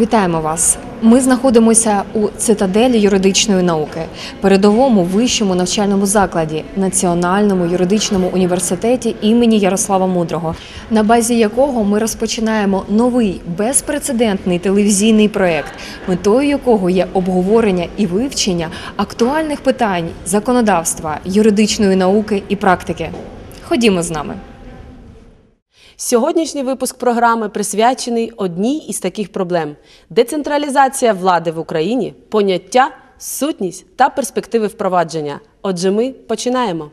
Вітаємо вас! Ми знаходимося у цитаделі юридичної науки, передовому вищому навчальному закладі Національному юридичному університеті імені Ярослава Мудрого, на базі якого ми розпочинаємо новий безпрецедентний телевізійний проект, метою якого є обговорення і вивчення актуальних питань законодавства, юридичної науки і практики. Ходімо з нами. Сьогоднішній випуск програми присвячений одній із таких проблем: децентралізація влади в Україні, поняття, сутність та перспективи впровадження. Отже, ми починаємо.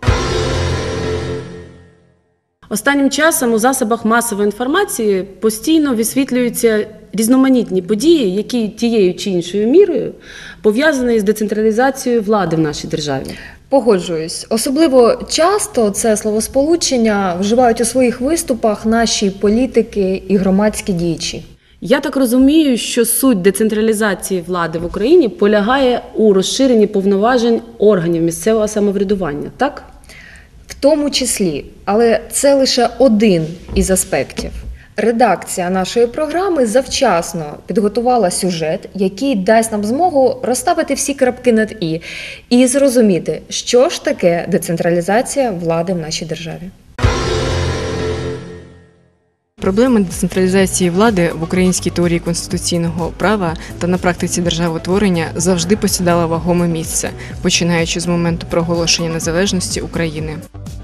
Останнім часом у засобах масової інформації постійно висвітлюються різноманітні події, які тією чи іншою мірою пов'язані з децентралізацією влади в нашій державі. Погоджуюсь. Особливо часто це словосполучення вживають у своїх виступах наші політики і громадські діячі. Я так розумію, що суть децентралізації влади в Україні полягає у розширенні повноважень органів місцевого самоврядування, так? В тому числі, але це лише один із аспектів. Редакція нашої програми завчасно підготувала сюжет, який дасть нам змогу розставити всі крапки над і і зрозуміти, що ж таке децентралізація влади в нашій державі. Проблема децентралізації влади в українській теорії конституційного права та на практиці державотворення завжди посідала вагоме місце, починаючи з моменту проголошення незалежності України.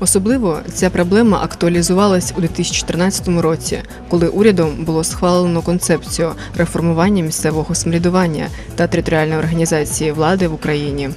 Особливо ця проблема актуалізувалась у 2014 році, коли урядом було схвалено концепцію реформування місцевого самоврядування та територіальної організації влади в Україні.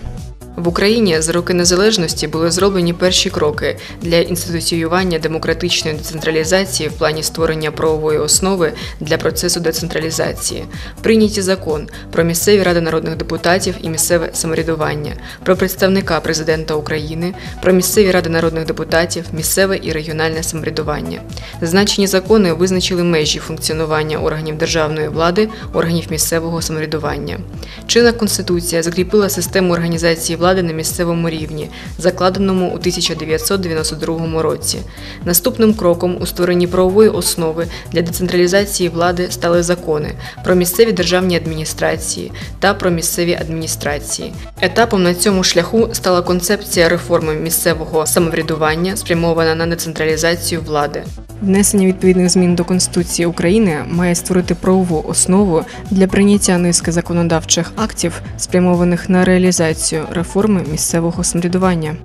В Україні за роки незалежності були зроблені перші кроки для інституціювання демократичної децентралізації в плані створення правової основи для процесу децентралізації, прийняті закон про місцеві ради народних депутатів і місцеве самоврядування, про представника президента України, про місцеві ради народних депутатів, місцеве і регіональне самоврядування. Зазначені закони визначили межі функціонування органів державної влади, органів місцевого самоврядування. Чинна конституція закріпила систему організації влади на місцевому рівні, закладеному у 1992 році. Наступним кроком у створенні правової основи для децентралізації влади стали закони про місцеві державні адміністрації та про місцеві адміністрації. Етапом на цьому шляху стала концепція реформи місцевого самоврядування, спрямована на децентралізацію влади. Внесення відповідних змін до Конституції України має створити правову основу для прийняття низки законодавчих актів, спрямованих на реалізацію реформи місцевого самоврядування.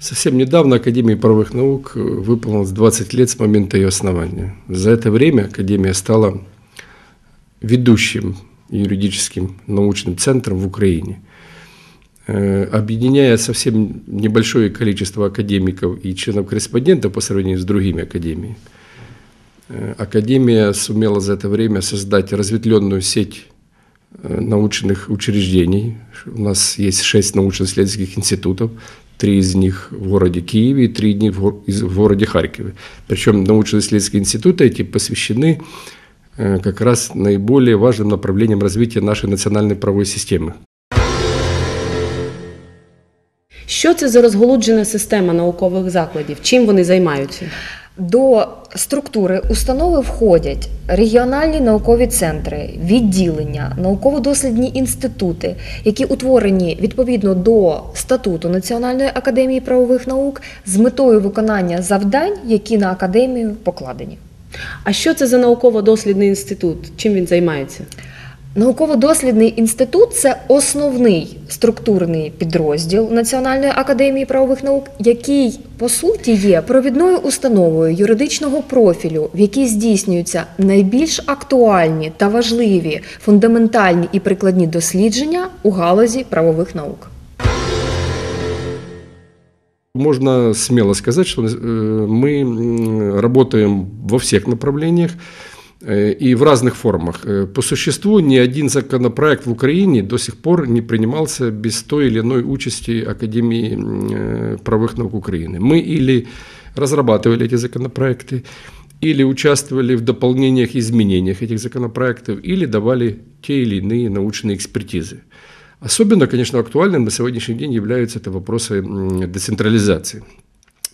Совсем недавно Академии правовых наук э, выполнилось 20 лет с момента ее основания. За это время Академия стала ведущим юридическим научным центром в Украине. Э, Объединяя совсем небольшое количество академиков и членов-корреспондентов по сравнению с другими академиями, э, Академия сумела за это время создать разветвленную сеть научных учреждений. У нас есть шесть научно-исследовательских институтов, три из них в городе Киеве и три из них в го- из- в городе Харькове. Причем научно-исследовательские институты эти посвящены э, как раз наиболее важным направлениям развития нашей национальной правовой системы. Що це за розголуджена система наукових закладів? Чим вони займаються? До структури установи входять регіональні наукові центри, відділення, науково-дослідні інститути, які утворені відповідно до статуту Національної академії правових наук з метою виконання завдань, які на академію покладені. А що це за науково-дослідний інститут? Чим він займається? Науково-дослідний інститут це основний структурний підрозділ Національної академії правових наук, який по суті є провідною установою юридичного профілю, в якій здійснюються найбільш актуальні та важливі фундаментальні і прикладні дослідження у галузі правових наук. Можно смело сказать, что э, мы м, работаем во всех направлениях э, И в разных формах. Э, По существу ни один законопроект в Украине до сих пор не принимался без той или иной участи Академии э, правовых наук Украины. Мы или разрабатывали эти законопроекты, или участвовали в дополнениях и изменениях этих законопроектов, или давали те или иные научные экспертизы. Особенно, конечно, актуальным на сегодняшний день являются это вопросы децентрализации.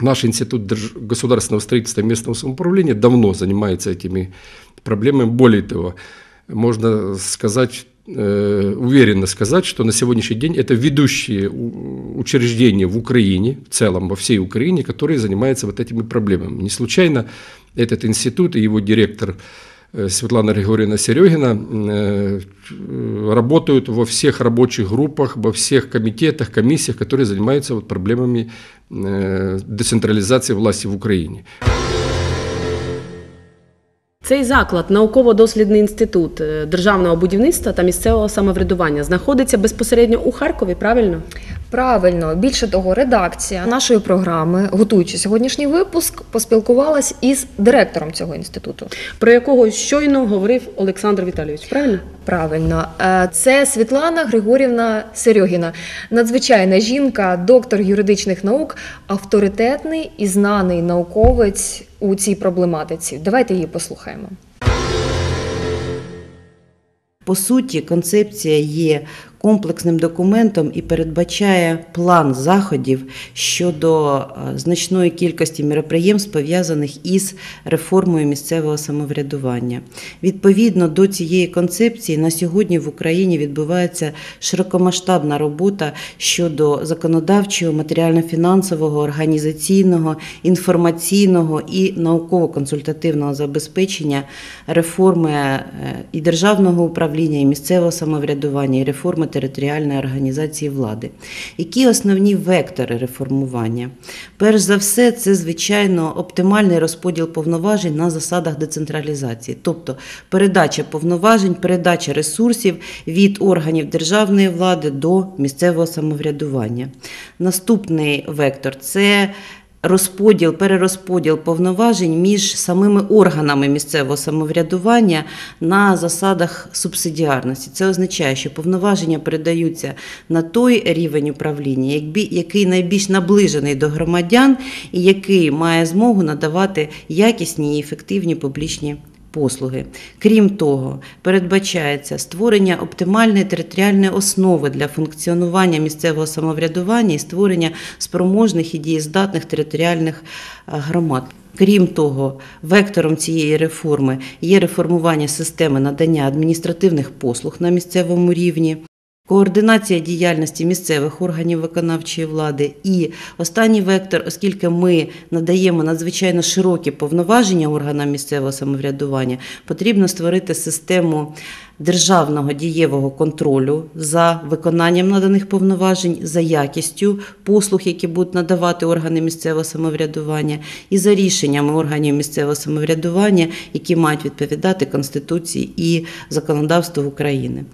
Наш институт государственного строительства и местного самоуправления давно занимается этими проблемами. Более того, можно сказать, э, уверенно сказать, что на сегодняшний день это ведущие учреждения в Украине, в целом во всей Украине, которые занимаются вот этими проблемами. Не случайно этот институт и его директор Светлана Григорьевна Серегина э, э, работают во всех рабочих группах, во всех комитетах, комиссиях, которые занимаются вот проблемами э, децентрализации власти в Украине. Цей заклад, науково-дослідний інститут е, державного будівництва та місцевого самоврядування, знаходиться безпосередньо у Харкові, правильно? Правильно, більше того, редакція нашої програми, готуючи сьогоднішній випуск, поспілкувалась із директором цього інституту. Про якого щойно говорив Олександр Віталійович, правильно? Правильно, Е, це Світлана Григорівна Серьогіна, надзвичайна жінка, доктор юридичних наук, авторитетний і знаний науковець у цій проблематиці. Давайте її послухаємо. По суті, концепція є комплексним документом і передбачає план заходів щодо е, значної кількості міроприємств, пов'язаних із реформою місцевого самоврядування. Відповідно до цієї концепції, на сьогодні в Україні відбувається широкомасштабна робота щодо законодавчого, матеріально-фінансового, організаційного, інформаційного і науково-консультативного забезпечення реформи е, і державного управління, і місцевого самоврядування, і реформи територіальної організації влади. Які основні вектори реформування? Перш за все, це звичайно оптимальний розподіл повноважень на засадах децентралізації, тобто передача повноважень, передача ресурсів від органів державної влади до місцевого самоврядування. Наступний вектор це розподіл, перерозподіл повноважень між самими органами місцевого самоврядування на засадах субсидіарності. Це означає, що повноваження передаються на той рівень управління, який найбільш наближений до громадян і який має змогу надавати якісні і ефективні публічні послуги. Крім того, передбачається створення оптимальної територіальної основи для функціонування місцевого самоврядування і створення спроможних і дієздатних територіальних е, громад. Крім того, вектором цієї реформи є реформування системи надання адміністративних послуг на місцевому рівні. Координація діяльності місцевих органів виконавчої влади і останній вектор, оскільки ми надаємо надзвичайно широкі повноваження органам місцевого самоврядування, потрібно створити систему державного дієвого контролю за виконанням наданих повноважень, за якістю послуг, які будуть надавати органи місцевого самоврядування, і за рішеннями органів місцевого самоврядування, які мають відповідати Конституції і законодавству України.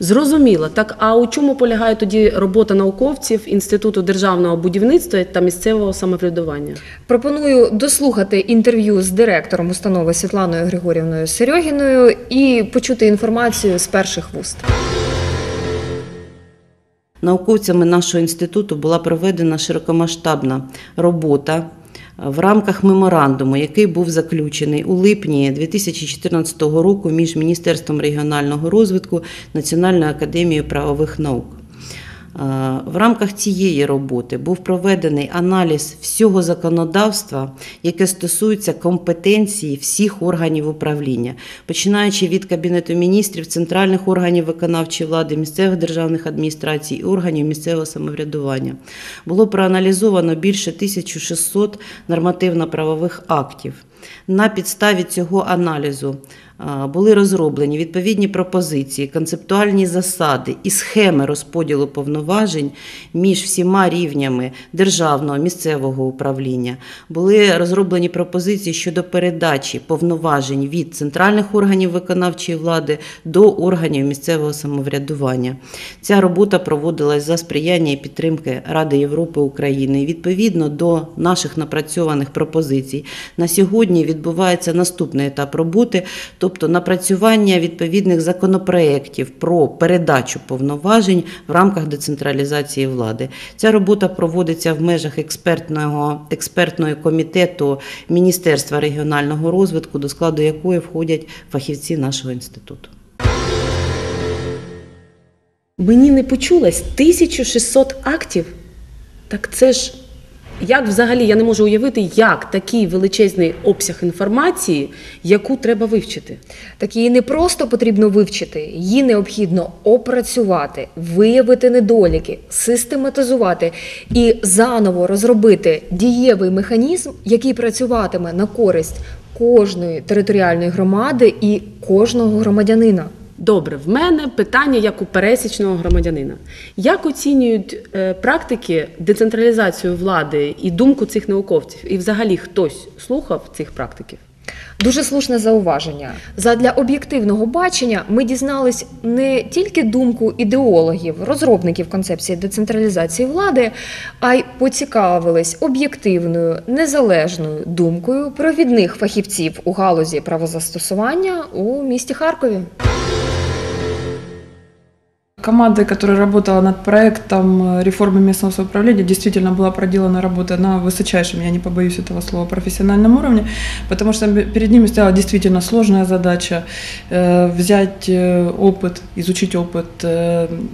Зрозуміло. Так а у чому полягає тоді робота науковців Інституту державного будівництва та місцевого самоврядування? Пропоную дослухати інтерв'ю з директором установи Світланою Григорівною Серьогіною і почути інформацію з перших вуст. Науковцями нашого інституту була проведена широкомасштабна робота в рамках меморандуму, який був заключений у липні 2014 року між Міністерством регіонального розвитку Національною академією правових наук. Е, В рамках цієї роботи був проведений аналіз всього законодавства, яке стосується компетенції всіх органів управління, починаючи від Кабінету міністрів, центральних органів виконавчої влади, місцевих державних адміністрацій і органів місцевого самоврядування. Було проаналізовано більше 1600 нормативно-правових актів. На підставі цього аналізу були розроблені відповідні пропозиції, концептуальні засади і схеми розподілу повноважень між всіма рівнями державного місцевого управління. Були розроблені пропозиції щодо передачі повноважень від центральних органів виконавчої влади до органів місцевого самоврядування. Ця робота проводилась за сприяння і підтримки Ради Європи України. Відповідно до наших напрацьованих пропозицій на сьогодні відбувається наступний етап роботи, тобто напрацювання відповідних законопроєктів про передачу повноважень в рамках децентралізації влади. Ця робота проводиться в межах експертного експертного комітету Міністерства регіонального розвитку, до складу якої входять фахівці нашого інституту. Мені не почулось 1600 актів. Так це ж як взагалі я не можу уявити, як такий величезний обсяг інформації, яку треба вивчити. Так її не просто потрібно вивчити, її необхідно опрацювати, виявити недоліки, систематизувати і заново розробити дієвий механізм, який працюватиме на користь кожної територіальної громади і кожного громадянина. Добре, в мене питання як у пересічного громадянина. Як оцінюють е, практики децентралізацію влади і думку цих науковців? І взагалі хтось слухав цих практиків? Дуже слушне зауваження. Задля об'єктивного бачення ми дізнались не тільки думку ідеологів, розробників концепції децентралізації влади, а й поцікавились об'єктивною, незалежною думкою провідних фахівців у галузі правозастосування у місті Харкові. Команда, которая работала над проектом э, реформы местного самоуправления, действительно была проделана работа на высочайшем, я не побоюсь этого слова, профессиональном уровне, потому что перед ними стояла действительно сложная задача э, взять э, опыт, изучить опыт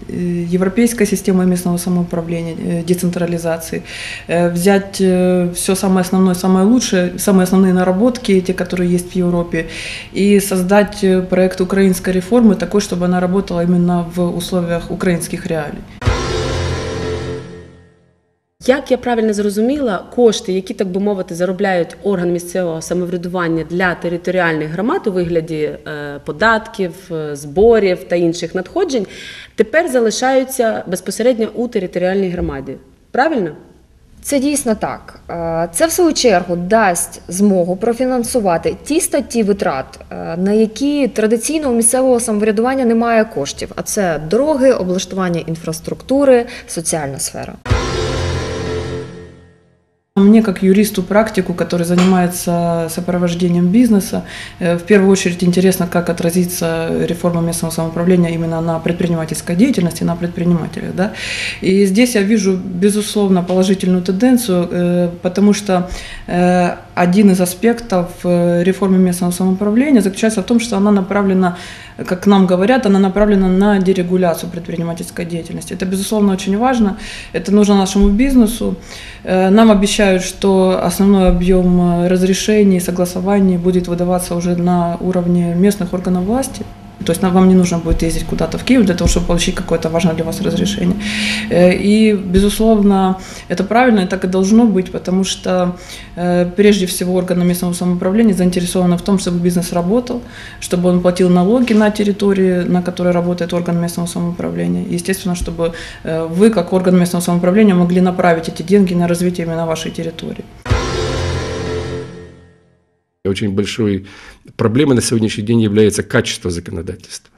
европейской системы местного самоуправления, децентрализации, взять все самое основное, самое лучшее, самые основные наработки, те, которые есть в Европе, и создать проект украинской реформы такой, чтобы она работала именно в условиях украинских реалій. Як я правильно зрозуміла, кошти, які, так би мовити, заробляють орган місцевого самоврядування для територіальних громад у вигляді е, податків, е, зборів та інших надходжень, тепер залишаються безпосередньо у територіальній громаді. Правильно? Це дійсно так. Е, Це в свою чергу дасть змогу профінансувати ті статті витрат, е, на які традиційно у місцевого самоврядування немає коштів. А це дороги, облаштування інфраструктури, соціальна сфера. Мне, как юристу-практику, который занимается сопровождением бизнеса, э, в первую очередь интересно, как отразится реформа местного самоуправления именно на предпринимательской деятельности, на предпринимателях. Да? И здесь я вижу, безусловно, положительную тенденцию, э, потому что э, один из аспектов э, реформы местного самоуправления заключается в том, что она направлена как нам говорят, она направлена на дерегуляцию предпринимательской деятельности. Это, безусловно, очень важно. Это нужно нашему бизнесу. Э, Нам обещают, что основной объем э, разрешений согласований будет выдаваться уже на уровне местных органов власти. То есть вам не нужно будет ездить куда-то в Киев для того, чтобы получить какое-то важное для вас разрешение. Э, И, безусловно, это правильно, и так и должно быть, потому что э, прежде всего органы местного самоуправления заинтересованы в том, чтобы бизнес работал, чтобы он платил налоги на территории, на которой работает орган местного самоуправления. Естественно, чтобы э, вы, как орган местного самоуправления, могли направить эти деньги на развитие именно вашей территории. Очень большой проблемой на сегодняшний день является качество законодательства.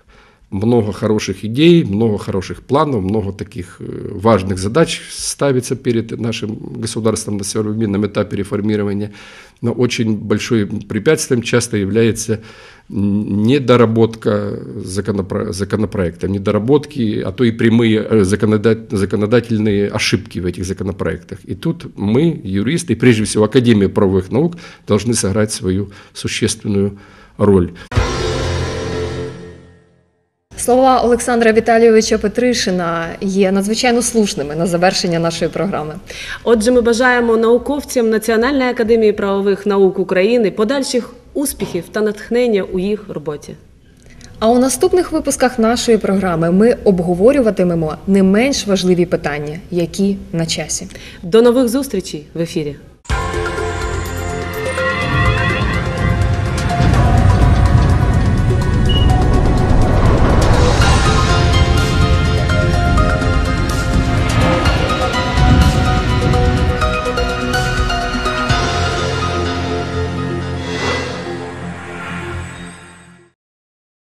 Много хороших идей, много хороших планов, много таких э, важных задач ставится перед нашим государством на современном этапе реформирования. Но очень большим препятствием часто является недоработка законопро- законопроекта, недоработки, а то и прямые э, законода- законодательные ошибки в этих законопроектах. И тут мы, юристы, и прежде всего Академия правовых наук, должны сыграть свою существенную роль. Слова Олександра Віталійовича Петришина є надзвичайно слушними на завершення нашої програми. Отже, ми бажаємо науковцям Національної академії правових наук України подальших успіхів та натхнення у їх роботі. А у наступних випусках нашої програми ми обговорюватимемо не менш важливі питання, які на часі. До нових зустрічей в ефірі.